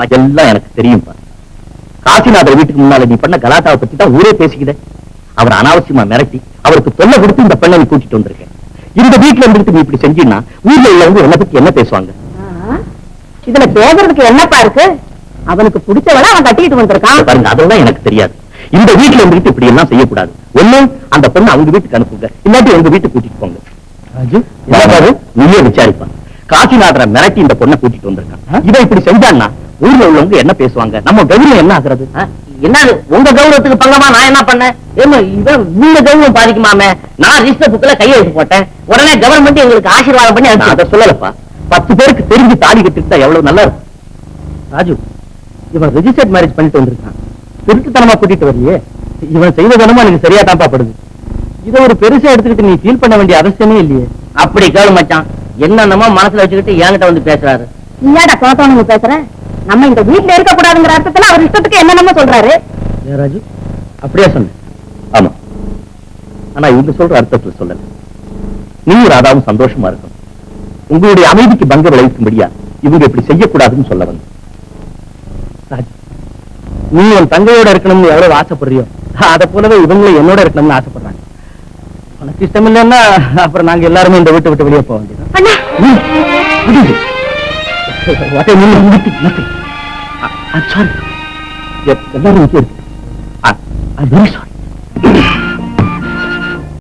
எல்லாம் எனக்கு தெரியும்பா காசிநாதர் வீட்டுக்கு முன்னால நீ பண்ண கலாட்டாவை பத்தி தான் ஊரே பேசிக்கிட அவர் அனாவசியமா மிரட்டி அவருக்கு தொல்லை கொடுத்து இந்த பெண்ணை கூட்டிட்டு வந்திருக்கேன் இந்த வீட்டுல இருந்துட்டு நீ இப்படி செஞ்சீன்னா ஊர்ல உள்ளவங்க என்ன பத்தி என்ன பேசுவாங்க? இதுல பேசுறதுக்கு என்னப்பா இருக்கு? அவனுக்கு பிடிச்சவள அவன் கட்டிட்டு வந்திருக்கான். பாருங்க அதெல்லாம் எனக்கு தெரியாது. இந்த வீட்டுல இருந்துட்டு இப்படி எல்லாம் செய்யக்கூடாது. ஒண்ணு அந்த பொண்ணு அவங்க வீட்டுக்கு அனுப்புங்க. இல்லாட்டி உங்க வீட்டுக்கு கூட்டிட்டு போங்க. நீயே விசாரிப்பா காசிநாதரை மிரட்டி இந்த பொண்ணை கூட்டிட்டு வந்திருக்கான். இதை இப்படி செஞ்சான்னா ஊர்ல உள்ளவங்க என்ன பேசுவாங்க? நம்ம கௌரவம் என்ன ஆகுறது? என்னது? உங்க கௌரவத்துக்கு பங்கமா நான் என்ன பண்ணேன் ஏமா இவன் உங்க கௌரவம் பாதிக்குமாமே? நான் ரிஜிஸ்டர் புக்ல கையெழுத்து போட்டேன். உடனே கவர்மெண்ட் எங்களுக்கு ஆசீர்வாதம் பண்ணி நான் அதை சொல்லலப்பா. பத்து பேருக்கு தெரிஞ்சு தாலி கட்டிட்டா எவ்வளவு நல்லா இருக்கும்? ராஜு இவன் ரெஜிஸ்டர்ட் மேரேஜ் பண்ணிட்டு வந்திருக்கான். திருட்டுத்தனமா கூட்டிட்டு வரலையே? இவன் செய்த குணமா எனக்கு சரியா தான்ப்பா படுது. இதை ஒரு பெருசா எடுத்துக்கிட்டு நீ ஃபீல் பண்ண வேண்டிய அவசியமே இல்லையே. அப்படி கேளு மச்சான். என்னென்னமோ மனசுல வச்சுக்கிட்டு என்கிட்ட வந்து பேசுறாரு. நீயாடா குழப்பம் பேசுற? நம்ம இந்த வீட்டுல இருக்க கூடாதுங்கிற அர்த்தத்துல அவர் இஷ்டத்துக்கு என்னென்னமோ சொல்றாரு. ஏன் ராஜு அப்படியா சொன்ன ஆமா. ஆனா இவங்க சொல்ற அர்த்தத்துல சொல்லல. நீ ராதாவும் சந்தோஷமா இருக்கணும். உங்களுடைய அமைதிக்கு பங்க விளைவிக்கும்படியா இவங்க இப்படி செய்யக்கூடாதுன்னு சொல்ல வந்து நீ உன் தங்கையோட இருக்கணும்னு எவ்வளவு ஆசைப்படுறியோ அத போலவே இவங்களும் என்னோட இருக்கணும்னு ஆசைப்படுறாங்க. உனக்கு இஷ்டம் இல்லைன்னா அப்புறம் நாங்க எல்லாருமே இந்த வீட்டை விட்டு வெளியே போக வேண்டியது what I mean nothing nothing I am sorry ఎవరు ఐ యామ్ వెరీ సారీ